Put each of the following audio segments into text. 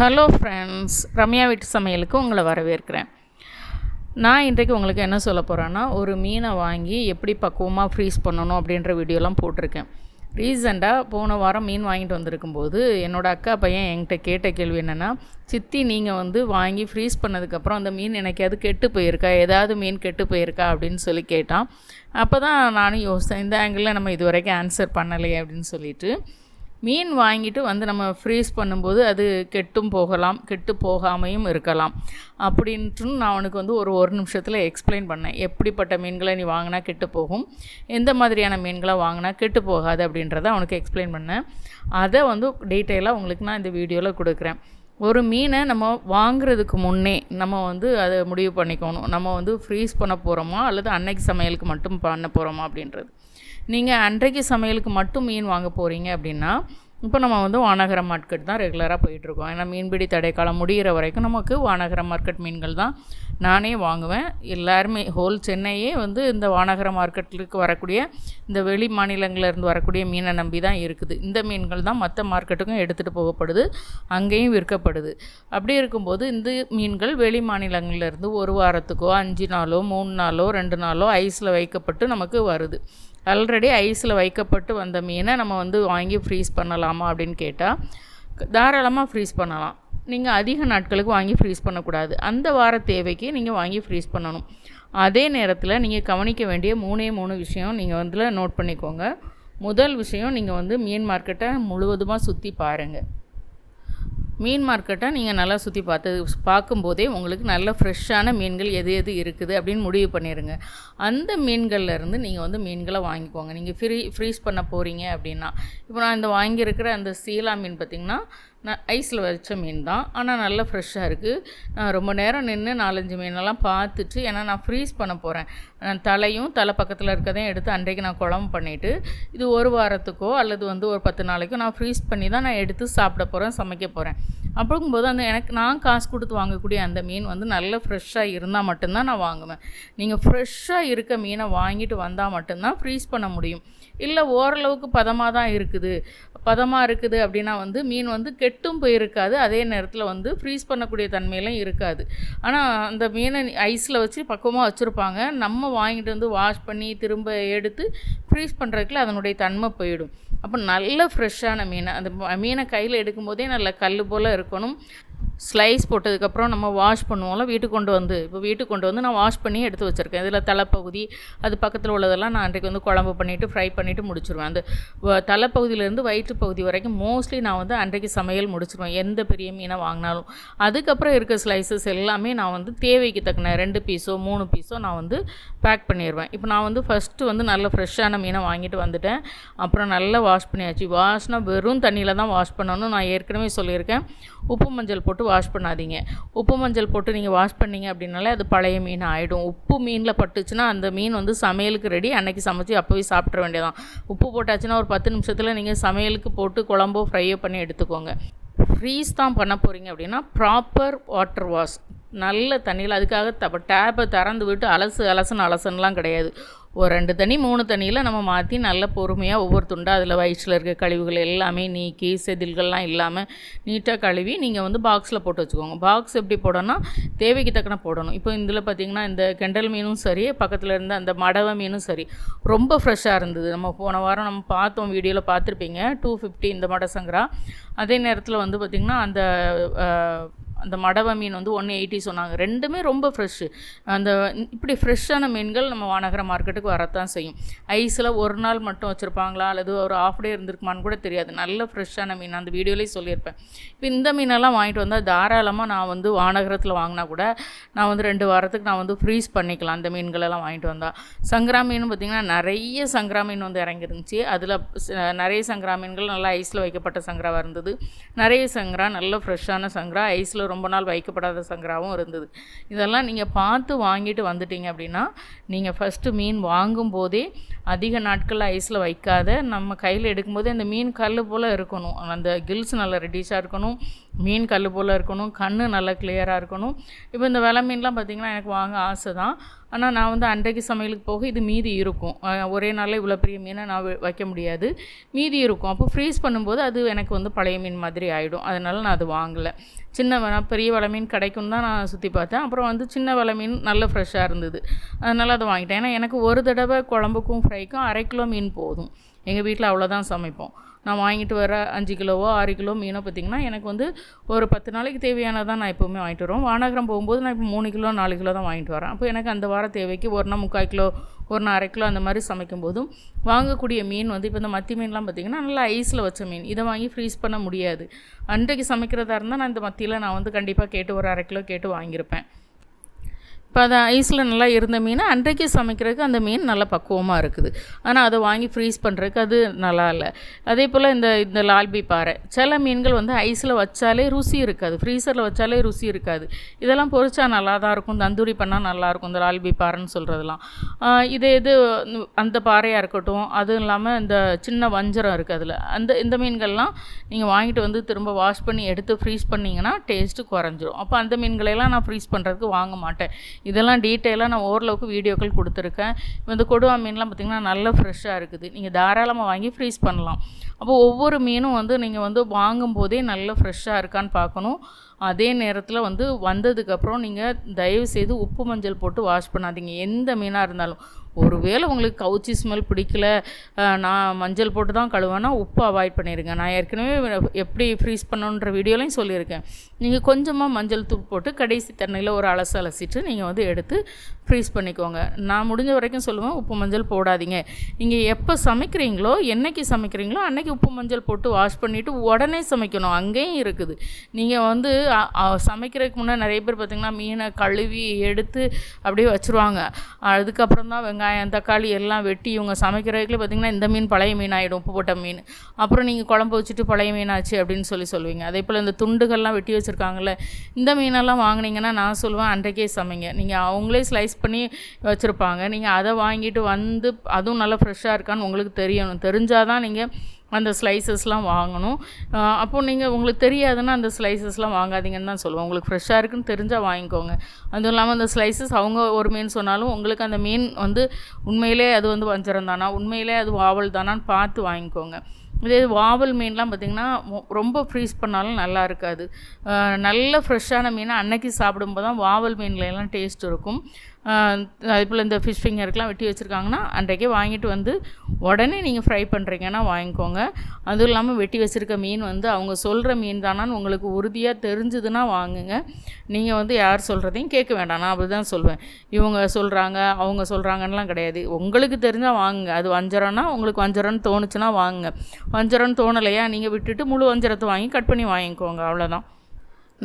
Hello friends Ramya வீட்டு சமையலுக்கு உங்களை வரவேற்கிறேன். நான் இன்றைக்கு உங்களுக்கு என்ன சொல்ல போகிறேன்னா ஒரு மீனை வாங்கி எப்படி பக்குவமாக ஃப்ரீஸ் பண்ணணும் அப்படின்ற வீடியோலாம் போட்டிருக்கேன். ரீசெண்டாக போன வாரம் மீன் வாங்கிட்டு வந்திருக்கும்போது என்னோடய அக்கா பையன் என்கிட்ட கேட்ட கேள்வி என்னென்னா சித்தி நீங்கள் வந்து வாங்கி ஃப்ரீஸ் பண்ணதுக்கப்புறம் அந்த மீன் எனக்காவது கெட்டு போயிருக்கா? ஏதாவது மீன் கெட்டு போயிருக்கா? அப்படின்னு சொல்லி கேட்டான். அப்போ தான் நானும் யோசித்தேன் இந்த ஆங்கிளில் நம்ம இது வரைக்கும் ஆன்சர் பண்ணலையே அப்படின்னு சொல்லிட்டு. மீன் வாங்கிட்டு வந்து நம்ம ஃப்ரீஸ் பண்ணும்போது அது கெட்டும் போகலாம் கெட்டு போகாமையும் இருக்கலாம். அப்படின்ட்டு நான் அவனுக்கு வந்து ஒரு ஒரு நிமிஷத்தில் எக்ஸ்பிளைன் பண்ணேன். எப்படிப்பட்ட மீன்களை நீ வாங்கினா கெட்டு போகும் எந்த மாதிரியான மீன்களை வாங்கினா கெட்டு போகாது அப்படின்றத அவனுக்கு எக்ஸ்பிளைன் பண்ணேன். அதை வந்து டீட்டெயிலாக உங்களுக்கு நான் இந்த வீடியோவில் கொடுக்குறேன். ஒரு மீனை நம்ம வாங்குறதுக்கு முன்னே நம்ம வந்து அதை முடிவு பண்ணிக்கணும். நம்ம வந்து ஃப்ரீஸ் பண்ண போகிறோமா அல்லது அன்னைக்கு சமையலுக்கு மட்டும் பண்ண போகிறோமா அப்படின்றது. நீங்கள் அன்றைக்கு சமையலுக்கு மட்டும் மீன் வாங்க போகிறீங்க அப்படின்னா இப்போ நம்ம வந்து வானகர மார்க்கெட் தான் ரெகுலராக போயிட்டுருக்கோம். ஏன்னா மீன்பிடி தடைக்காலம் முடிகிற வரைக்கும் நமக்கு வானகர மார்க்கெட் மீன்கள் தான் நானே வாங்குவேன். எல்லாருமே ஹோல் சென்னையே வந்து இந்த வானகர மார்க்கெட்டுக்கு வரக்கூடிய இந்த வெளி மாநிலங்களிலிருந்து வரக்கூடிய மீனை நம்பி தான் இருக்குது. இந்த மீன்கள் தான் மற்ற மார்க்கெட்டுக்கும் எடுத்துகிட்டு போகப்படுது அங்கேயும் விற்கப்படுது. அப்படி இருக்கும்போது இந்த மீன்கள் வெளி மாநிலங்களிலிருந்து ஒரு வாரத்துக்கோ அஞ்சு நாளோ மூணு நாளோ ரெண்டு நாளோ ஐஸில் வைக்கப்பட்டு நமக்கு வருது. ஆல்ரெடி ஐஸில் வைக்கப்பட்டு வந்த மீனை நம்ம வந்து வாங்கி ஃப்ரீஸ் பண்ணலாமா அப்படின்னு கேட்டால் தாராளமாக ஃப்ரீஸ் பண்ணலாம். நீங்கள் அதிக நாட்களுக்கு வாங்கி ஃப்ரீஸ் பண்ணக்கூடாது. அந்த வார தேவைக்கு நீங்கள் வாங்கி ஃப்ரீஸ் பண்ணணும். அதே நேரத்தில் நீங்கள் கவனிக்க வேண்டிய மூணே மூணு விஷயம் நீங்கள் வந்து நோட் பண்ணிக்கோங்க. முதல் விஷயம் நீங்கள் வந்து மீன் மார்க்கெட்டை முழுவதுமாக சுற்றி பாருங்கள் மீன் மார்க்கெட்டை நீங்கள் நல்லா சுற்றி பார்த்து பார்க்கும்போதே உங்களுக்கு நல்ல ஃப்ரெஷ்ஷான மீன்கள் எது எது இருக்குது அப்படின்னு முடிவு பண்ணிடுங்க அந்த மீன்கள்ல இருந்து நீங்கள் வந்து மீன்களை வாங்கிக்கோங்க. நீங்கள் ஃப்ரீ ஃப்ரீஸ் பண்ண போகிறீங்க அப்படின்னா. இப்போ நான் இந்த வாங்கியிருக்கிற அந்த சீலா மீன் பார்த்திங்கன்னா ஐஸில் வச்ச மீன் தான் ஆனால் நல்லா ஃப்ரெஷ்ஷாக இருக்குது நான் ரொம்ப நேரம் நின்று நாலஞ்சு மீனெல்லாம் பார்த்துட்டு ஏன்னா நான் ஃப்ரீஸ் பண்ண போகிறேன் தலையும் தலை பக்கத்தில் இருக்கதையும் எடுத்து அன்றைக்கு நான் குழம்பு பண்ணிவிட்டு இது ஒரு வாரத்துக்கோ அல்லது வந்து ஒரு பத்து நாளைக்கோ நான் ஃப்ரீஸ் பண்ணி தான் நான் எடுத்து சாப்பிட போகிறேன் சமைக்க போகிறேன் அப்படிங்கும்போது அந்த எனக்கு நான் காசு கொடுத்து வாங்கக்கூடிய அந்த மீன் வந்து நல்ல ஃப்ரெஷ்ஷாக இருந்தால் மட்டும்தான் நான் வாங்குவேன். நீங்கள் ஃப்ரெஷ்ஷாக இருக்க மீனை வாங்கிட்டு வந்தால் மட்டும்தான் ஃப்ரீஸ் பண்ண முடியும். இல்லை ஓரளவுக்கு பதமாக தான் இருக்குது. பதமாக இருக்குது அப்படின்னா வந்து மீன் வந்து கெட்டும் போயிருக்காது. அதே நேரத்தில் வந்து ஃப்ரீஸ் பண்ணக்கூடிய தன்மையிலும் இருக்காது. ஆனால் அந்த மீனை ஐஸில் வச்சு பக்குவமாக வச்சுருப்பாங்க. நம்ம வாங்கிட்டு வந்து வாஷ் பண்ணி திரும்ப எடுத்து ஃப்ரீஸ் பண்ணுறதுக்குள்ள அதனுடைய தன்மை போயிடும். அப்போ நல்ல ஃப்ரெஷ்ஷான மீன் அந்த மீனை கையில் எடுக்கும்போதே நல்ல கல் போல் இருக்கணும். ஸ்லைஸ் போட்டதுக்கப்புறம் நம்ம வாஷ் பண்ணுவோம்ல வீட்டுக்கு கொண்டு வந்து. இப்போ வீட்டுக்கு கொண்டு வந்து நான் வாஷ் பண்ணி எடுத்து வச்சுருக்கேன். இதில் தலைப்பகுதி அது பக்கத்தில் உள்ளதெல்லாம் நான் அன்றைக்கு வந்து குழம்பு பண்ணிவிட்டு ஃப்ரை பண்ணிவிட்டு முடிச்சிருவேன். அந்த தலைப்பகுதியிலேருந்து வயிற்று பகுதி வரைக்கும் மோஸ்ட்லி நான் வந்து அன்றைக்கு சமையல் முடிச்சிருவேன். எந்த பெரிய மீனை வாங்கினாலும். அதுக்கப்புறம் இருக்க ஸ்லைசஸ் எல்லாமே நான் வந்து தேவைக்கு தக்கன ரெண்டு பீஸோ மூணு பீஸோ நான் வந்து பேக் பண்ணிடுவேன் இப்போ நான் வந்து ஃபஸ்ட்டு வந்து நல்ல ஃப்ரெஷ்ஷான மீன் மீனை வாங்கிட்டு வந்துட்டேன். அப்புறம் நல்லா வாஷ் பண்ணியாச்சு. வாஷ்னால் வெறும் தண்ணியில் தான் வாஷ் பண்ணணும் நான் ஏற்கனவே சொல்லியிருக்கேன். உப்பு மஞ்சள் போட்டு வாஷ் பண்ணாதீங்க. உப்பு மஞ்சள் போட்டு நீங்கள் வாஷ் பண்ணீங்க அப்படின்னாலே அது பழைய மீன் ஆகிடும் உப்பு மீனில் பட்டுச்சுன்னா அந்த மீன் வந்து சமையலுக்கு ரெடி அன்னைக்கு சமைச்சு அப்போவே சாப்பிட்ற வேண்டியதான் உப்பு போட்டாச்சுன்னா ஒரு பத்து நிமிஷத்தில் நீங்கள் சமையலுக்கு போட்டு குழம்போ ஃப்ரையோ பண்ணி எடுத்துக்கோங்க. ஃப்ரீஸ் தான் பண்ண போகிறீங்க அப்படின்னா ப்ராப்பர் வாட்டர் வாஷ் நல்ல தண்ணியில் அதுக்காக த டேப்பை திறந்து விட்டு அலசு அலசுன்னு அலசுன்னெலாம் கிடையாது. ஒரு ரெண்டு தண்ணி மூணு தண்ணியில் நம்ம மாற்றி நல்ல பொறுமையாக ஒவ்வொரு துண்டாக அதில் வயிற்றில் இருக்க கழிவுகள் எல்லாமே நீக்கி செதில்கள்லாம் இல்லாமல் நீட்டாக கழுவி நீங்கள் வந்து பாக்ஸில் போட்டு வச்சுக்கோங்க. பாக்ஸ் எப்படி போடணும்னா தேவைக்கு தக்கன போடணும். இப்போ இதில் பார்த்திங்கன்னா இந்த கெண்டல் மீனும் சரி பக்கத்தில் இருந்த அந்த மடவை மீனும் சரி ரொம்ப ஃப்ரெஷ்ஷாக இருந்தது. நம்ம போன வாரம் நம்ம பார்த்தோம் வீடியோவில் பார்த்துருப்பீங்க. டூ ஃபிஃப்டி இந்த மடசங்கரா. அதே நேரத்தில் வந்து பார்த்திங்கன்னா அந்த அந்த மடவை மீன் வந்து ஒன் எயிட்டி சொன்னாங்க. ரெண்டுமே ரொம்ப ஃப்ரெஷ்ஷு அந்த இப்படி ஃப்ரெஷ்ஷான மீன்கள் நம்ம வானகர மார்க்கெட்டுக்கு வரத்தான் செய்யும். ஐஸில் ஒரு நாள் மட்டும் வச்சுருப்பாங்களா? அல்லது ஒரு ஆஃப் டே இருந்திருக்குமான்னு கூட தெரியாது. நல்ல ஃப்ரெஷ்ஷான மீன். அந்த வீடியோலேயே சொல்லியிருப்பேன். இப்போ இந்த மீனெல்லாம் வாங்கிட்டு வந்தால் தாராளமாக நான் வந்து வானகரத்தில் வாங்கினா கூட நான் வந்து ரெண்டு வாரத்துக்கு நான் வந்து ஃப்ரீஸ் பண்ணிக்கலாம் அந்த மீன்களெல்லாம் வாங்கிட்டு வந்தால் சங்கரா மீன் பார்த்திங்கன்னா நிறைய சங்கரா மீன் வந்து இறங்கிருந்துச்சு. அதில் நிறைய சங்கரா மீன்கள் நல்லா ஐஸில் வைக்கப்பட்ட சங்கராவாக இருந்தது. நிறைய சங்கரா நல்ல ஃப்ரெஷ்ஷான சங்கரா. ஐஸில் ரொம்ப நாள் வைக்கப்படாத சங்கராவும் இருந்தது. இதெல்லாம் நீங்கள் பார்த்து வாங்கிட்டு வந்துட்டீங்க அப்படின்னா நீங்கள் ஃபஸ்ட்டு மீன் வாங்கும்போதே அதிக நாட்கள் ஐஸில் வைக்காத நம்ம கையில் எடுக்கும்போதே அந்த மீன் கல் போல் இருக்கணும். அந்த கில்ஸ் நல்லா ரெடிஷாக இருக்கணும் மீன் கல் போல் இருக்கணும் கண் நல்லா கிளியராக இருக்கணும். இப்போ இந்த விலை மீன்லாம் பார்த்திங்கன்னா எனக்கு வாங்க ஆசை தான் ஆனால் நான் வந்து அன்றைக்கு சமையலுக்கு போக இது மீதி இருக்கும். ஒரே நாளில் இவ்வளோ பெரிய மீனை நான் வைக்க முடியாது. மீதி இருக்கும். அப்போ ஃப்ரீஸ் பண்ணும்போது அது எனக்கு வந்து பழைய மீன் மாதிரி ஆகிடும் அதனால் நான் அது வாங்கலை. சின்ன வ- பெரிய வலை மீன் கிடைக்கும் தான் நான் சுற்றி பார்த்தேன். அப்புறம் வந்து சின்ன வலை மீன் நல்ல ஃப்ரெஷ்ஷாக இருந்தது. அதனால் அதை வாங்கிட்டேன். ஏன்னா எனக்கு ஒரு தடவை குழம்புக்கும் ஃப்ரைக்கும் அரை கிலோ மீன் போதும். எங்கள் வீட்டில் அவ்வளோதான் சமைப்போம். நான் வாங்கிட்டு வர அஞ்சு கிலோவோ ஆறு கிலோ மீனோ பார்த்திங்கன்னா எனக்கு வந்து ஒரு பத்து நாளைக்கு தேவையானதான் நான் எப்போவுமே வாங்கிட்டு வருவோம் வானகரம் போகும்போது நான் இப்போ மூணு கிலோ நாலு கிலோ தான் வாங்கிட்டு வரேன். அப்போ எனக்கு அந்த வார தேவைக்கு ஒரு நாள் முக்கால் கிலோ ஒரு நாள் அரை கிலோ அந்த மாதிரி சமைக்கும் போதும் வாங்கக்கூடிய மீன் வந்து இப்போ இந்த மத்தி மீன்லாம் பார்த்திங்கன்னா நல்லா ஐஸில் வச்ச மீன். இதை வாங்கி ஃப்ரீஸ் பண்ண முடியாது. அன்றைக்கு சமைக்கிறதா இருந்தால் நான் இந்த மத்தியில் நான் வந்து கண்டிப்பாக கேட்டு ஒரு அரை கிலோ கேட்டு வாங்கியிருப்பேன். இப்போ அதை ஐஸில் நல்லா இருந்த மீன் அன்றைக்கு சமைக்கிறதுக்கு அந்த மீன் நல்லா பக்குவமாக இருக்குது. ஆனால் அதை வாங்கி ஃப்ரீஸ் பண்ணுறதுக்கு அது நல்லா இல்லை. அதே போல் இந்த இந்த லால்பி பாறை சில மீன்கள் வந்து ஐஸில் வச்சாலே ருசி இருக்காது. ஃப்ரீசரில் வச்சாலே ருசி இருக்காது. இதெல்லாம் பொறிச்சா நல்லா தான் இருக்கும். தந்தூரி பண்ணால் நல்லாயிருக்கும் இந்த லால்பி பாறைன்னு சொல்கிறதுலாம் இதே இது அந்த பாறையாக இருக்கட்டும் அதுவும் இல்லாமல் இந்த சின்ன வஞ்சரம் இருக்குது அதில். அந்த இந்த மீன்கள்லாம் நீங்கள் வாங்கிட்டு வந்து திரும்ப வாஷ் பண்ணி எடுத்து ஃப்ரீஸ் பண்ணிங்கன்னா டேஸ்ட்டு குறைஞ்சிரும். அப்போ அந்த மீன்களையெல்லாம் நான் ஃப்ரீஸ் பண்ணுறதுக்கு வாங்க மாட்டேன். இதெல்லாம் டீட்டெயிலாக நான் ஓரளவுக்கு வீடியோக்கள் கொடுத்துருக்கேன். இந்த கொடுவா மீன்லாம் பார்த்திங்கன்னா நல்லா ஃப்ரெஷ்ஷாக இருக்குது. நீங்கள் தாராளமாக வாங்கி ஃப்ரீஸ் பண்ணலாம். அப்போ ஒவ்வொரு மீனும் வந்து நீங்கள் வந்து வாங்கும்போதே நல்லா ஃப்ரெஷ்ஷாக இருக்கான்னு பார்க்கணும் அதே நேரத்தில் வந்து வந்ததுக்கப்புறம் நீங்கள் தயவு செய்து உப்பு மஞ்சள் போட்டு வாஷ் பண்ணாதீங்க. எந்த மீனாக இருந்தாலும். ஒருவேளை உங்களுக்கு கவுச்சி ஸ்மெல் பிடிக்கல நான் மஞ்சள் போட்டு தான் கழுவேன்னா உப்பு அவாய்ட் பண்ணிடுங்க நான் ஏற்கனவே எப்படி ஃப்ரீஸ் பண்ணணுன்ற வீடியோலையும் சொல்லியிருக்கேன். நீங்கள் கொஞ்சமாக மஞ்சள் தூள் போட்டு கடைசி தண்ணியில் ஒரு அலசு அலசிட்டு நீங்கள் வந்து எடுத்து ஃப்ரீஸ் பண்ணிக்கோங்க. நான் முடிஞ்ச வரைக்கும் சொல்லுவேன் உப்பு மஞ்சள் போடாதீங்க. நீங்கள் எப்போ சமைக்கிறீங்களோ என்றைக்கு சமைக்கிறீங்களோ அன்றைக்கி உப்பு மஞ்சள் போட்டு வாஷ் பண்ணிவிட்டு உடனே சமைக்கணும். அங்கேயும் இருக்குது. நீங்கள் வந்து சமைக்கிறதுக்கு முன்னே நிறைய பேர் பார்த்திங்கன்னா மீனை கழுவி எடுத்து அப்படியே வச்சுருவாங்க. அதுக்கப்புறம் தான் வெங்காயம் தக்காளி எல்லாம் வெட்டி இவங்க சமைக்கிறதுக்குள்ள பார்த்திங்கன்னா இந்த மீன் பழைய மீன் ஆகிடும் உப்பு போட்ட மீன். அப்புறம் நீங்கள் குழம்பு வச்சுட்டு பழைய மீன் ஆச்சு அப்படின்னு சொல்லி சொல்லுவீங்க. அதே போல் இந்த துண்டுகள்லாம் வெட்டி வச்சுருக்காங்கல்ல இந்த மீனெல்லாம் வாங்கினீங்கன்னா நான் சொல்லுவேன் அன்றைக்கே சமைங்க. நீங்கள் அவங்களே ஸ்லைஸ் பண்ணி வச்சுருப்பாங்க. நீங்கள் அதை வாங்கிட்டு வந்து அதுவும் நல்லா ஃப்ரெஷ்ஷாக இருக்கான்னு உங்களுக்கு தெரியணும். தெரிஞ்சால் தான் நீங்கள் அந்த ஸ்லைசஸ்லாம் வாங்கணும். அப்போது அப்போ நீங்கள் உங்களுக்கு தெரியாதுன்னா அந்த ஸ்லைசஸ்லாம் வாங்காதீங்கன்னு தான் சொல்லுவோம் உங்களுக்கு ஃப்ரெஷ்ஷாக இருக்குன்னு தெரிஞ்சால் வாங்கிக்கோங்க. அதுவும் இல்லாமல் அந்த ஸ்லைசஸ் அவங்க ஒரு மீன் சொன்னாலும் உங்களுக்கு அந்த மீன் வந்து உண்மையிலே அது வந்து வஞ்சரம் தானா? உண்மையிலே அது வாவல் தானான்னு பார்த்து வாங்கிக்கோங்க. இதே வாவல் மீன்லாம் பார்த்திங்கன்னா ரொம்ப ஃப்ரீஸ் பண்ணாலும் நல்லா இருக்காது. நல்ல ஃப்ரெஷ்ஷான மீனை அன்னைக்கு சாப்பிடும்போது தான் வாவல் மீன்ல எல்லாம் டேஸ்ட் இருக்கும். அதுபோல் இந்த ஃபிஷ் ஃபிங்கருக்கெலாம் வெட்டி வச்சுருக்காங்கன்னா அன்றைக்கே வாங்கிட்டு வந்து உடனே நீங்கள் ஃப்ரை பண்ணுறீங்கன்னா வாங்கிக்கோங்க. அதுவும் இல்லாமல் வெட்டி வச்சுருக்க மீன் வந்து அவங்க சொல்கிற மீன் தானான்னு உங்களுக்கு உறுதியாக தெரிஞ்சுதுன்னா வாங்குங்க. நீங்கள் வந்து யார் சொல்கிறதையும் கேட்க வேண்டாம். நான் அப்படி தான் சொல்வேன். இவங்க சொல்கிறாங்க அவங்க சொல்கிறாங்கன்னெலாம் கிடையாது. உங்களுக்கு தெரிஞ்சால் வாங்குங்க. அது வஞ்சரம்னா உங்களுக்கு வஞ்சரம்னு தோணுச்சுன்னா வாங்குங்க. வஞ்சரம்னு தோணலையா நீங்கள் விட்டுட்டு முழு வஞ்சரத்தை வாங்கி கட் பண்ணி வாங்கிக்கோங்க. அவ்வளோதான்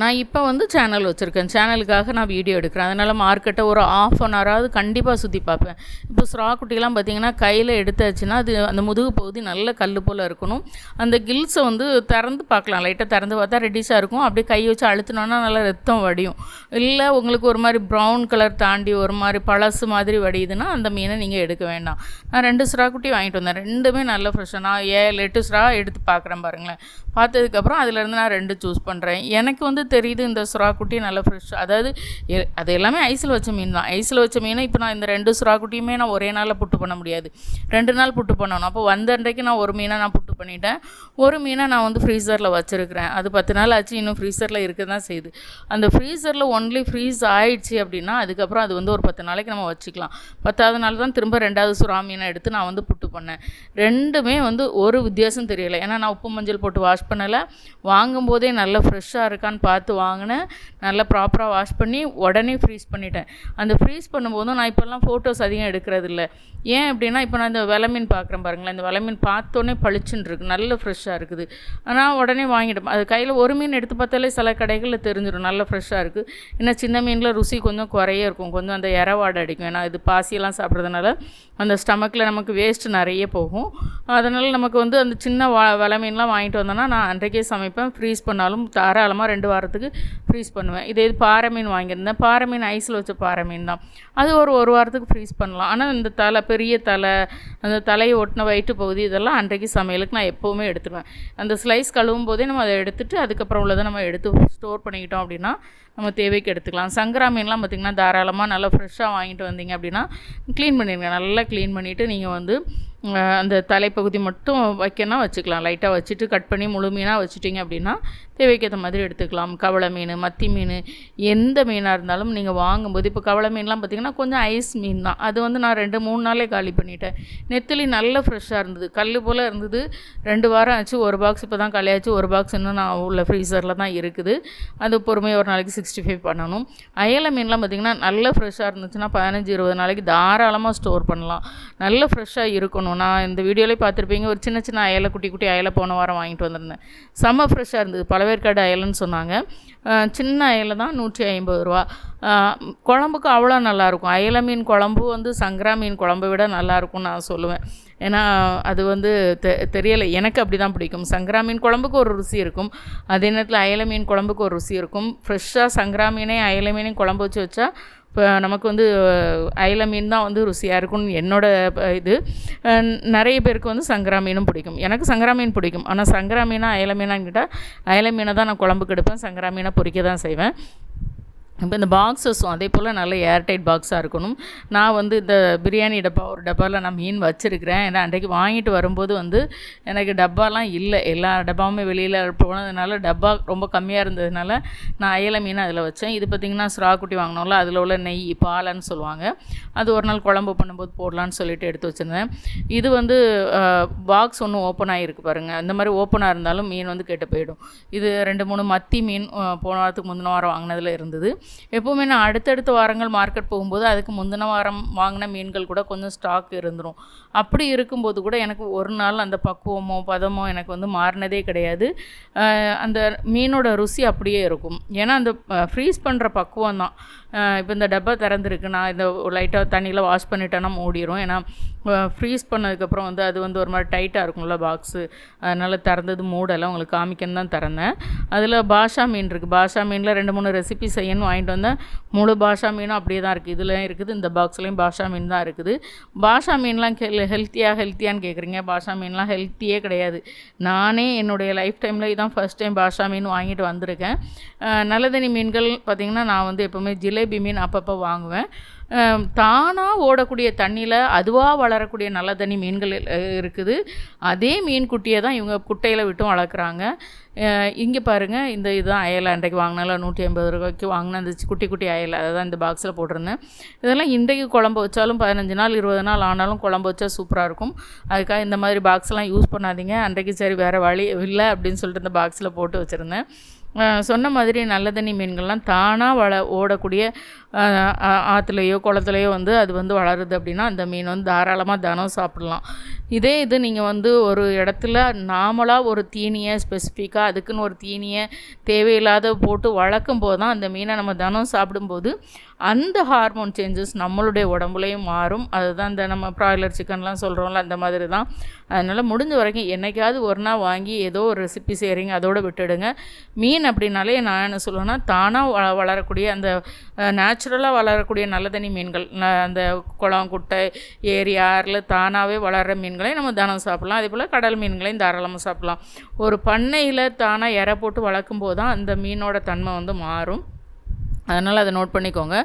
நான் இப்போ வந்து சேனல் வச்சுருக்கேன். சேனலுக்காக நான் வீடியோ எடுக்கிறேன். அதனால் மார்க்கெட்டை ஒரு ஆஃப் அன் ஹவராவது கண்டிப்பாக சுற்றி பார்ப்பேன். இப்போ ஸ்ரா குட்டிலாம் பார்த்தீங்கன்னா கையில் எடுத்தாச்சுன்னா அது அந்த முதுகு பகுதி நல்ல கல் போல் இருக்கணும். அந்த கில்ஸை வந்து திறந்து பார்க்கலாம். லைட்டாக திறந்து பார்த்தா ரெட்டிஷாக இருக்கும். அப்படியே கை வச்சு அழுத்தினோன்னா நல்லா ரத்தம் வடியும். இல்லை உங்களுக்கு ஒரு மாதிரி ப்ரௌன் கலர் தாண்டி ஒரு மாதிரி பழசு மாதிரி வடியுதுன்னா அந்த மீனை நீங்கள் எடுக்க வேண்டாம். நான் ரெண்டு ஸ்ரா குட்டி வாங்கிட்டு வந்தேன். ரெண்டுமே நல்ல ஃப்ரெஷ்ஷாக நான் ஏழு எட்டு ஸ்ரா எடுத்து பார்க்குறேன் பாருங்களேன். பார்த்ததுக்கப்புறம் அதுலேருந்து நான் ரெண்டு சூஸ் பண்ணுறேன் எனக்கு வந்து தெரியுது இந்த சுறா குட்டி நல்லா ஃப்ரெஷ் அதாவது எ- அது எல்லாமே ஐஸில் வச்ச மீன் தான். ஐஸில் வச்ச மீனை இப்போ நான் இந்த ரெண்டு சுறா குட்டியுமே நான் ஒரே நாளில் புட்டு பண்ண முடியாது. ரெண்டு நாள் புட்டு பண்ணணும். அப்போ வந்த அன்றைக்கு நான் ஒரு மீனை நான் புட்டு பண்ணிட்டேன். ஒரு மீனை நான் வந்து ஃப்ரீசரில் வச்சுருக்கிறேன். அது பத்து நாள் ஆச்சு இன்னும் ஃப்ரீசரில் இருக்க தான் செய்யுது. அந்த ஃப்ரீசரில் ஒன்லி ஃப்ரீஸ் ஆயிடுச்சு அப்படின்னா அதுக்கப்புறம் அது வந்து ஒரு பத்து நாளைக்கு நம்ம வச்சுக்கலாம். பத்தாவது நாள் தான் திரும்ப ரெண்டாவது சுறா மீனை எடுத்து நான் வந்து புட்டு பண்ணேன். ரெண்டுமே வந்து ஒரு வித்தியாசம் தெரியலை. ஏன்னா நான் உப்பு மஞ்சள் போட்டு வாஷ் பண்ணலை. வாங்கும்போதே நல்லா ஃப்ரெஷ்ஷாக இருக்கான்னு பார்த்து வாங்கினேன் நல்லா ப்ராப்பராக வாஷ் பண்ணி உடனே ஃப்ரீஸ் பண்ணிட்டேன். அந்த ஃப்ரீஸ் பண்ணும்போதும் நான் இப்போல்லாம் ஃபோட்டோஸ் அதிகம் எடுக்கிறது இல்லை ஏன் அப்படின்னா இப்போ நான் இந்த விலமீன் மீன் பார்க்குறேன் பாருங்களேன். இந்த விலமீன் மீன் பார்த்தோன்னே பளிச்சின்னுருக்கு நல்ல ஃப்ரெஷ்ஷாக இருக்குது. ஆனால் உடனே வாங்கிட்டேன். அது கையில் ஒரு மீன் எடுத்து பார்த்தாலே சில கடைகளில் தெரிஞ்சிடும் நல்ல ஃப்ரெஷ்ஷாக இருக்குது ஏன்னா சின்ன மீனில் ருசி கொஞ்சம் குறைய இருக்கும். கொஞ்சம் அந்த இறவாடை அடிக்கும். ஏன்னா இது பாசியெல்லாம் சாப்பிட்றதுனால அந்த ஸ்டமக்கில் நமக்கு வேஸ்ட் நிறைய போகும். அதனால் நமக்கு வந்து அந்த சின்ன வா வெலை மீன்லாம் வாங்கிட்டு வந்தோன்னா நான் அன்றைக்கே சமைப்பேன். ஃப்ரீஸ் பண்ணாலும் தாராளமாக ரெண்டு வாரம் வாரத்துக்கு ஃப்ரீஸ் பண்ணுவேன். இதே இது பாறை மீன் வாங்கியிருந்தேன். பாறை மீன் ஐஸில் வச்ச பாறை மீன் தான். அது ஒரு ஒரு வாரத்துக்கு ஃப்ரீஸ் பண்ணலாம். ஆனால் இந்த தலை பெரிய தலை அந்த தலையை ஒட்டின வயிற்று பகுதி இதெல்லாம் அன்றைக்கு சமையலுக்கு நான் எப்போவுமே எடுத்துருவேன். அந்த ஸ்லைஸ் கழுவும் போதே நம்ம அதை எடுத்துட்டு அதுக்கப்புறம் உள்ளதை நம்ம எடுத்து ஸ்டோர் பண்ணிக்கிட்டோம் அப்படின்னா நம்ம தேவைக்கு எடுத்துக்கலாம். சங்கரா மீன்லாம் பார்த்திங்கன்னா தாராளமாக நல்லா ஃப்ரெஷ்ஷாக வாங்கிட்டு வந்தீங்க அப்படின்னா க்ளீன் பண்ணிடுங்க நல்லா க்ளீன் பண்ணிவிட்டு நீங்கள் வந்து அந்த தலைப்பகுதி மட்டும் வைக்கணும் வச்சுக்கலாம். லைட்டாக வச்சுட்டு கட் பண்ணி முழு மீனாக வச்சுட்டிங்க அப்படின்னா தேவைக்கேற்ற மாதிரி எடுத்துக்கலாம். கவளை மீன் மத்தி மீன் எந்த மீனாக இருந்தாலும் நீங்கள் வாங்கும்போது இப்போ கவளை மீன்லாம் பார்த்திங்கன்னா கொஞ்சம் ஐஸ் மீன் தான். அது வந்து நான் ரெண்டு மூணு நாளே காலி பண்ணிட்டேன். நெத்திலி நல்ல ஃப்ரெஷ்ஷாக இருந்தது. கல் போல் இருந்தது. ரெண்டு வாரம் ஆச்சு ஒரு பாக்ஸ் இப்போ தான் காலியாச்சு ஒரு பாக்ஸ் இன்னும் நான் உள்ள ஃப்ரீசரில் தான் இருக்குது. அது பொறுமையாக ஒரு நாளைக்கு சிக்ஸ்டி ஃபைவ் பண்ணணும். அயலை மீன்லாம் பார்த்திங்கன்னா நல்ல ஃப்ரெஷ்ஷாக இருந்துச்சுன்னா பதினஞ்சு இருபது நாளைக்கு தாராளமாக ஸ்டோர் பண்ணலாம். நல்ல ஃப்ரெஷ்ஷாக இருக்கணும். நான் இந்த வீடியோலேயே பார்த்துருப்பீங்க ஒரு சின்ன சின்ன அயலை குட்டி குட்டி அயலை போன வாரம் வாங்கிட்டு வந்திருந்தேன். செம்ம ஃப்ரெஷ்ஷாக இருந்தது. பழவேற்காடு அயலைன்னு சொன்னாங்க. சின்ன அயலை தான் நூற்றி ஐம்பது ரூபா. குழம்புக்கு அவ்வளோ நல்லாயிருக்கும். அயல மீன் குழம்பு வந்து சங்கரா மீன் குழம்பை விட நல்லாயிருக்கும்னு நான் சொல்லுவேன். ஏன்னா அது வந்து தெ தெரியலை. எனக்கு அப்படி தான் பிடிக்கும். சங்கரா மீன் குழம்புக்கு ஒரு ருசி இருக்கும். அதே நேரத்தில் அயல மீன் குழம்புக்கு ஒரு ருசி இருக்கும். ஃப்ரெஷ்ஷாக சங்கரா மீனையும் அயல மீனையும் குழம்பு வச்சு வச்சா இப்போ நமக்கு வந்து அயல மீன் தான் வந்து ருசியாக இருக்கும்னு என்னோடய இது. நிறைய பேருக்கு வந்து சங்கரா மீனும் பிடிக்கும். எனக்கு சங்கரா மீன் பிடிக்கும். ஆனால் சங்கரா மீனாக அயல மீனான்னு கேட்டால் அயல மீனை தான் நான் குழம்புக்கு எடுப்பேன். சங்கரா மீனை பொறிக்க தான் செய்வேன். இப்போ இந்த பாக்ஸஸும் அதே போல் நல்ல ஏர்டைட் பாக்ஸாக இருக்கணும். நான் வந்து இந்த பிரியாணி டப்பா ஒரு டப்பாவில் நான் மீன் வச்சுருக்கிறேன். ஏன்னா அன்றைக்கு வாங்கிட்டு வரும்போது வந்து எனக்கு டப்பாலாம் இல்லை. எல்லா டப்பாவுமே வெளியில் போனதுனால டப்பா ரொம்ப கம்மியாக இருந்ததுனால நான் அயல மீன் அதில் வச்சேன். இது பார்த்திங்கன்னா சுறாக்குட்டி வாங்கினோம்ல அதில் உள்ள நெய் பாலன்னு சொல்லுவாங்க. அது ஒரு நாள் குழம்பு பண்ணும்போது போடலான்னு சொல்லிட்டு எடுத்து வச்சுருந்தேன். இது வந்து பாக்ஸ் ஒன்று ஓப்பன் ஆகிருக்கு பாருங்கள் இந்த மாதிரி ஓப்பனாக இருந்தாலும் மீன் வந்து கெட்டு போயிடும். இது ரெண்டு மூணு மத்தி மீன் போன வாரத்துக்கு முந்தின வாரம் வாங்கினதில் இருந்தது. எப்போவுமே நான் அடுத்தடுத்த வாரங்கள் மார்க்கெட் போகும்போது அதுக்கு முந்தின வாரம் வாங்கின மீன்கள் கூட கொஞ்சம் ஸ்டாக் இருந்துரும். அப்படி இருக்கும்போது கூட எனக்கு ஒரு நாள் அந்த பக்குவமோ பதமோ எனக்கு வந்து மாறினதே கிடையாது. அந்த மீனோட ருசி அப்படியே இருக்கும். ஏன்னா அந்த ஃப்ரீஸ் பண்ணுற பக்குவம் தான் இப்போ இந்த டப்பா திறந்துருக்கு நான் இந்த லைட்டாக தண்ணியில் வாஷ் பண்ணிட்டேன்னா மூடிடும் ஏன்னா ஃப்ரீஸ் பண்ணதுக்கப்புறம் வந்து அது வந்து ஒரு மாதிரி டைட்டாக இருக்கும்ல பாக்ஸு அதனால் திறந்தது மூடலை உங்களுக்கு காமிக்கன்னு தான் திறந்தேன். அதில் பாஷா மீன் இருக்குது பாஷா மீனில் ரெண்டு மூணு ரெசிபி செய்யணும்னு வாங்கிட்டு வந்தேன். முழு பாஷா மீனும் அப்படியே தான் இருக்குது இதுலேயும் இருக்குது. இந்த பாக்ஸ்லேயும் பாஷா மீன் தான் இருக்குது. பாஷா மீன்லாம் கே ஹெல்த்தியாக ஹெல்த்தியான்னு கேட்குறீங்க பாஷா மீன்லாம் ஹெல்த்தியே கிடையாது. நானே என்னுடைய லைஃப் டைமில் இதான் ஃபஸ்ட் டைம் பாஷா மீன் வாங்கிட்டு வந்திருக்கேன். நல்லதனி மீன்கள் பார்த்திங்கன்னா நான் வந்து எப்போவுமே ஜிலேபி மீன் அப்பப்போ வாங்குவேன். தானாக ஓடக்கூடிய தண்ணியில் அதுவாக வளரக்கூடிய நல்ல தண்ணி மீன்கள் இருக்குது. அதே மீன் குட்டியை தான் இவங்க குட்டையில் விட்டும் வளர்க்குறாங்க. இங்கே பாருங்கள் இந்த இதுதான் அயலை அன்றைக்கு வாங்கினால நூற்றி ஐம்பது ரூபாய்க்கு வாங்கின அந்த குட்டி குட்டி அயலை. அதை தான் இந்த பாக்ஸில் போட்டிருந்தேன். இதெல்லாம் இன்றைக்கு குழம்பு வச்சாலும் பதினஞ்சு நாள் இருபது நாள் ஆனாலும் குழம்பு வச்சா சூப்பராக இருக்கும். அதுக்காக இந்த மாதிரி பாக்ஸ்லாம் யூஸ் பண்ணாதீங்க. அன்றைக்கு சரி வேறு வழி இல்லை அப்படின்னு சொல்லிட்டு இந்த பாக்ஸில் போட்டு வச்சுருந்தேன். சொன்ன மாதிரி நல்ல தண்ணி மீன்கள்லாம் தானாக வள ஓடக்கூடிய ஆற்றுலையோ குளத்துலையோ வந்து அது வந்து வளருது அப்படின்னா அந்த மீன் வந்து தாராளமாக தினம் சாப்பிடலாம். இதே இது நீங்கள் வந்து ஒரு இடத்துல நாமளாக ஒரு தீனியை ஸ்பெசிஃபிக்காக அதுக்குன்னு ஒரு தீனியை தேவையில்லாத போட்டு வளர்க்கும் போது தான் அந்த மீனை நம்ம தினம் சாப்பிடும்போது அந்த ஹார்மோன் சேஞ்சஸ் நம்மளுடைய உடம்புலையும் மாறும். அதுதான் இந்த நம்ம ப்ராய்லர் சிக்கன்லாம் சொல்கிறோம்ல அந்த மாதிரி தான் அதனால் முடிஞ்ச வரைக்கும் என்னைக்காவது ஒரு நாள் வாங்கி ஏதோ ஒரு ரெசிபி செய்கிறீங்க அதோட விட்டுடுங்க. மீன் அப்படின்னாலே நான் என்ன சொல்லுவேன்னா தானாக வ வளரக்கூடிய அந்த நேச்சுரலாக வளரக்கூடிய நல்ல தண்ணி மீன்கள். ந- அந்த குளம் குட்டை ஏரி ஆறில் தானாகவே வளர்கிற மீன்களை நம்ம தினம் சாப்பிட்லாம். அதே போல் கடல் மீன்களையும் தாராளமாக சாப்பிட்லாம். ஒரு பண்ணையில் தானாக இற போட்டு வளர்க்கும் போது தான் அந்த மீனோட தன்மை வந்து மாறும். அதனால் அதை நோட் பண்ணிக்கோங்க.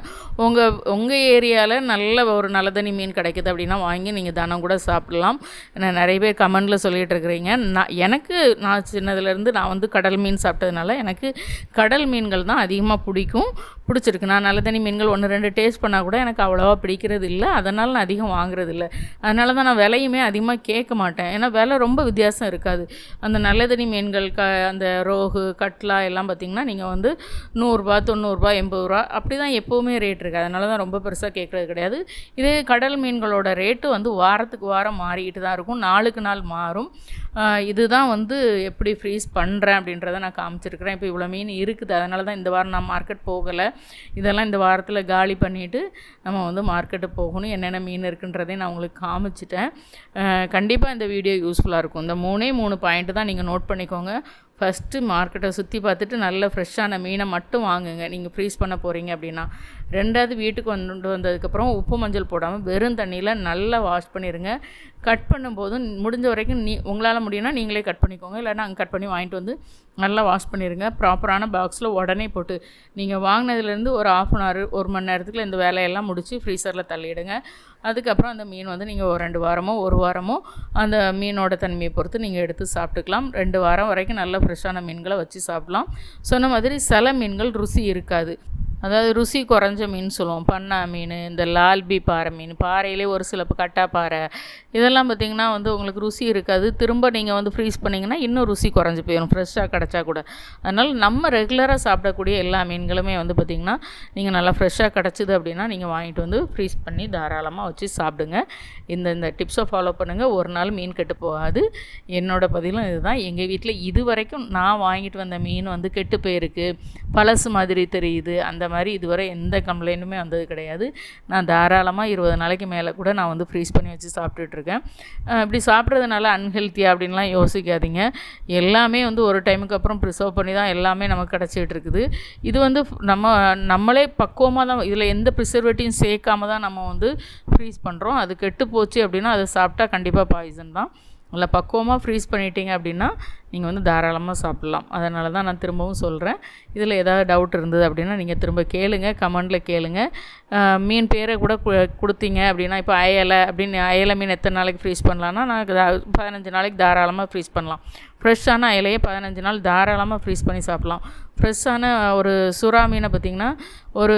உங்கள் உங்கள் ஏரியாவில் நல்ல ஒரு நல்லதண்ணி மீன் கிடைக்குது அப்படின்னா வாங்கி நீங்கள் தானம் கூட சாப்பிடலாம். நான் நிறைய பேர் கமெண்டில் சொல்லிகிட்டு இருக்கிறீங்க. நான் எனக்கு நான் சின்னதுலேருந்து நான் வந்து கடல் மீன் சாப்பிட்டதுனால எனக்கு கடல் மீன்கள் தான் அதிகமாக பிடிக்கும் பிடிச்சிருக்கு. நான் நல்லதண்ணி மீன்கள் ஒன்று ரெண்டு டேஸ்ட் பண்ணால் கூட எனக்கு அவ்வளோவா பிடிக்கிறது இல்லை. அதனால் நான் அதிகம் வாங்குறது இல்லை. அதனால தான் நான் விலையுமே அதிகமாக கேட்க மாட்டேன். ஏன்னா விலை ரொம்ப வித்தியாசம் இருக்காது. அந்த நல்லதண்ணி மீன்கள் க அந்த ரோகு கட்லா எல்லாம் பார்த்திங்கன்னா நீங்கள் வந்து நூறுரூபா தொண்ணூறுரூபா எண்பது ரூபா. அப்படி தான் எப்போவுமே ரேட் இருக்குது அதனால தான் ரொம்ப பெருசாக கேட்குறது கிடையாது. இதே கடல் மீன்களோட ரேட்டு வந்து வாரத்துக்கு வாரம் மாறிக்கிட்டு தான் இருக்கும். நாளுக்கு நாள் மாறும். இதுதான் வந்து எப்படி ஃப்ரீஸ் பண்ணுறேன் அப்படின்றத நான் காமிச்சிருக்கிறேன். இப்போ இவ்வளோ மீன் இருக்குது. அதனால தான் இந்த வாரம் நான் மார்க்கெட் போகலை. இதெல்லாம் இந்த வாரத்தில் காலி பண்ணிவிட்டு நம்ம வந்து மார்க்கெட்டு போகணும். என்னென்ன மீன் இருக்குன்றதையும் நான் உங்களுக்கு காமிச்சிட்டேன். கண்டிப்பாக இந்த வீடியோ யூஸ்ஃபுல்லாக இருக்கும். இந்த மூணே மூணு பாயிண்ட்டு தான் நீங்கள் நோட் பண்ணிக்கோங்க. ஃபஸ்ட்டு மார்க்கெட்டை சுற்றி பார்த்துட்டு நல்ல ஃப்ரெஷ்ஷான மீனை மட்டும் வாங்குங்க. நீங்கள் ஃப்ரீஸ் பண்ண போகிறீங்க அப்படின்னா. ரெண்டாவது வீட்டுக்கு கொண்டு வந்ததுக்கப்புறம் உப்பு மஞ்சள் போடாமல் வெறும் தண்ணியில் நல்லா வாஷ் பண்ணிடுங்க கட் பண்ணும்போதும் முடிஞ்ச வரைக்கும் நீ உங்களால் முடியும்னா நீங்களே கட் பண்ணிக்கோங்க. இல்லைன்னா அங்கே கட் பண்ணி வாங்கிட்டு வந்து நல்லா வாஷ் பண்ணிடுங்க ப்ராப்பரான பாக்ஸில் உடனே போட்டு நீங்கள் வாங்கினதுலேருந்து ஒரு ஆஃப் அன் ஹவர் ஒரு மணி நேரத்துக்குள்ள இந்த வேலையெல்லாம் முடித்து ஃப்ரீசரில் தள்ளிவிடுங்க அதுக்கப்புறம் அந்த மீன் வந்து நீங்கள் ஒரு ரெண்டு வாரமோ ஒரு வாரமோ அந்த மீனோட தன்மையை பொறுத்து நீங்கள் எடுத்து சாப்பிட்டுக்கலாம். ரெண்டு வாரம் வரைக்கும் நல்ல ஃப்ரெஷ்ஷான மீன்களை வச்சு சாப்பிட்லாம். சொன்ன மாதிரி சில மீன்கள் ருசி இருக்காது. அதாவது ருசி குறைஞ்ச மீன் சொல்லுவோம். பண்ணா மீன் இந்த லால்பி பாறை மீன் பாறையிலே ஒரு சில கட்டா பாறை. இதெல்லாம் பார்த்திங்கன்னா வந்து உங்களுக்கு ருசி இருக்காது. திரும்ப நீங்கள் வந்து ஃப்ரீஸ் பண்ணிங்கன்னா இன்னும் ருசி குறைஞ்சி போயிடும் ஃப்ரெஷ்ஷாக கிடச்சா கூட. அதனால் நம்ம ரெகுலராக சாப்பிடக்கூடிய எல்லா மீன்களுமே வந்து பார்த்திங்கன்னா நீங்கள் நல்லா ஃப்ரெஷ்ஷாக கிடச்சிது அப்படின்னா நீங்கள் வாங்கிட்டு வந்து ஃப்ரீஸ் பண்ணி தாராளமாக வச்சு சாப்பிடுங்க. இந்த இந்த டிப்ஸை ஃபாலோ பண்ணுங்கள் ஒரு நாள் மீன் கெட்டு போகாது. என்னோடய பதிலும் இதுதான். எங்கள் வீட்டில் இது வரைக்கும் நான் வாங்கிட்டு வந்த மீன் வந்து கெட்டு போயிருக்கு. பழசு மாதிரி தெரியுது. அந்த மாதிரி இதுவரை எந்த கம்ப்ளைண்ட்டுமே வந்தது கிடையாது. நான் தாராளமாக இருபது நாளைக்கு மேலே கூட நான் வந்து ஃப்ரீஸ் பண்ணி வச்சு சாப்பிட்டுட்ருக்கேன். இப்படி சாப்பிட்றதுனால அன்ஹெல்த்தியாக அப்படின்லாம் யோசிக்காதீங்க. எல்லாமே வந்து ஒரு டைமுக்கு அப்புறம் ப்ரிசர்வ் பண்ணி தான் எல்லாமே நமக்கு கிடச்சிட்டு இருக்குது இது வந்து நம்ம நம்மளே பக்குவமாக தான் இதில் எந்த ப்ரிசர்வேட்டிவும் சேர்க்காம தான் நம்ம வந்து ஃப்ரீஸ் பண்ணுறோம் அது கெட்டு போச்சு அப்படின்னா அதை சாப்பிட்டா கண்டிப்பாக பாய்சன் தான். நல்லா பக்குவமாக ஃப்ரீஸ் பண்ணிட்டீங்க அப்படின்னா நீங்கள் வந்து தாராளமாக சாப்பிட்லாம். அதனால தான் நான் திரும்பவும் சொல்கிறேன் இதில் ஏதாவது டவுட் இருந்தது அப்படின்னா நீங்கள் திரும்ப கேளுங்கள் கமெண்டில் கேளுங்கள் மீன் பேரை கூட கொடுத்தீங்க அப்படின்னா இப்போ அயலை அப்படின்னு அயலை மீன் எத்தனை நாளைக்கு ஃப்ரீஸ் பண்ணலான்னா நான் பதினஞ்சு நாளைக்கு தாராளமாக ஃப்ரீஸ் பண்ணலாம். ஃப்ரெஷ்ஷான அயலையே பதினஞ்சு நாள் தாராளமாக ஃப்ரீஸ் பண்ணி சாப்பிட்லாம். ஃப்ரெஷ்ஷான ஒரு சுறா மீனை பார்த்திங்கன்னா ஒரு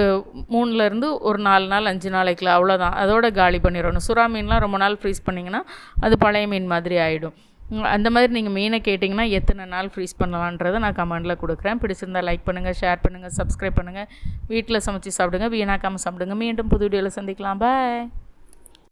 மூணுலேருந்து ஒரு நாலு நாள் அஞ்சு நாளைக்குள்ள அவ்வளோதான் அதோட காலி பண்ணிடணும். சுறா மீன்லாம் ரொம்ப நாள் ஃப்ரீஸ் பண்ணிங்கன்னா அது பழைய மீன் மாதிரி ஆகிடும் அந்த மாதிரி நீங்கள் மீனை கேட்டிங்கன்னா எத்தனை நாள் ஃப்ரீஸ் பண்ணலான்றதை நான் கமெண்டில் கொடுக்குறேன். பிடிச்சிருந்தால் லைக் பண்ணுங்கள் ஷேர் பண்ணுங்கள் சப்ஸ்கிரைப் பண்ணுங்கள் வீட்டில் சமைச்சு சாப்பிடுங்க வீணாக்காமல் சாப்பிடுங்க. மீண்டும் புது வீடியோவில் சந்திக்கலாம். பாய்